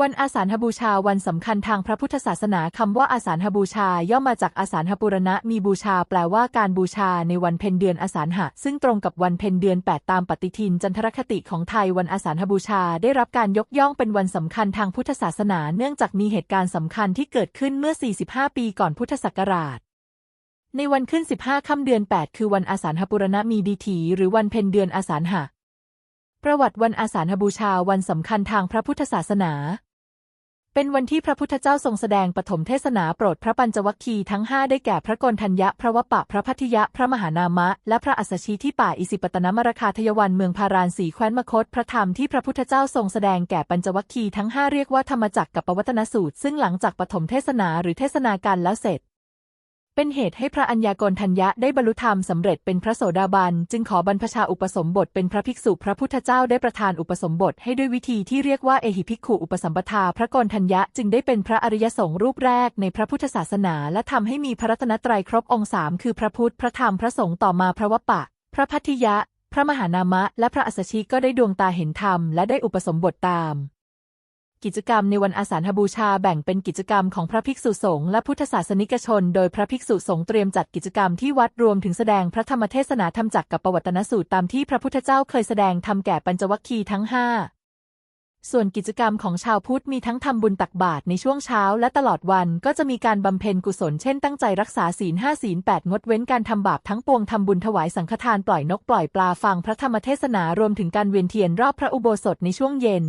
วันอาสาฬหบูชาวันสำคัญทางพระพุทธศาสนาคำว่าอาสาฬหบูชาย่อมมาจากอาสาฬหปุรณะมีบูชาแปลว่าการบูชาในวันเพ็ญเดือนอาสาฬหะ ซึ่งตรงกับวันเพ็ญเดือน 8 ตามปฏิทินจันทรคติของไทยวันอาสาฬหบูชาได้รับการยกย่องเป็นวันสำคัญทางพุทธศาสนา เนื่องจากมีเหตุการณ์สำคัญที่เกิดขึ้นเมื่อ 45 ปีก่อนพุทธศักราชในวันขึ้น 15 ค่ำเดือน 8 คือวันอาสาฬหปุรณะมีดีถี หรือวันเพ็ญเดือนอาสาฬหะ ประวัติวันอาสาฬหบูชาวันสำคัญทางพระพุทธศาสนา เป็นวันที่พระพุทธเจ้าทรงแสดงปฐมเทศนาโปรดพระปัญจวัคคีย์ทั้งห้าได้แก่พระกนทัญญะ พระวปะ พระพัทยะ พระมหานามะ และพระอัสสชีที่ป่าอิสิปตนมรคาทยวันเมืองพารานสีแคว้นมคต พระธรรมที่พระพุทธเจ้าทรงแสดงแก่ปัญจวัคคีย์ทั้งห้าเรียกว่าธรรมจักรกับปวัตนสูตร ซึ่งหลังจากปฐมเทศนาหรือเทศนาการแล้วเสร็จ เป็นเหตุให้พระัญญากณทัญญะได้บรรลุธรรมสำเร็จเป็นพระโสดาบัน จึงขอบรรพชาอุปสมบทเป็นพระภิกษุพระพุทธเจ้าได้ประทานอุปสมบทให้ด้วยวิธีที่เรียกว่าเอหิภิกขุอุปสัมปทาพระกณทัญญะจึงได้เป็นพระอริยสงฆ์รูปแรกในพระพุทธศาสนา และทำให้มีพระรัตนตรัยครบองค์สามคือพระพุทธพระธรรมพระสงฆ์ต่อมาพระวปะ พระพัทยะ พระมหานามะ และพระอัสสชิก็ได้ดวงตาเห็นธรรมและได้อุปสมบทตาม กิจกรรมในวันอาสาฬหบูชาแบ่งเป็นกิจกรรมของพระภิกษุสงฆ์และพุทธศาสนิกชน โดยพระภิกษุสงฆ์เตรียมจัดกิจกรรมที่วัดรวมถึงแสดงพระธรรมเทศนาธรรมจักกับประวัตนสูตรตามที่พระพุทธเจ้าเคยแสดงทำแก่ปัญจวัคคีย์ทั้งห้าส่วนกิจกรรมของชาวพุทธมีทั้งทำบุญตักบาตรในช่วงเช้าและตลอดวันก็จะมีการบำเพ็ญกุศลเช่นตั้งใจรักษาศีลห้าศีลแปดงดเว้นการทำบาปทั้งปวงทำบุญถวายสังฆทานปล่อยนกปล่อยปลาฟังพระธรรมเทศนารวมถึงการเวียนเทียนรอบพระอุโบสถในช่วงเย็น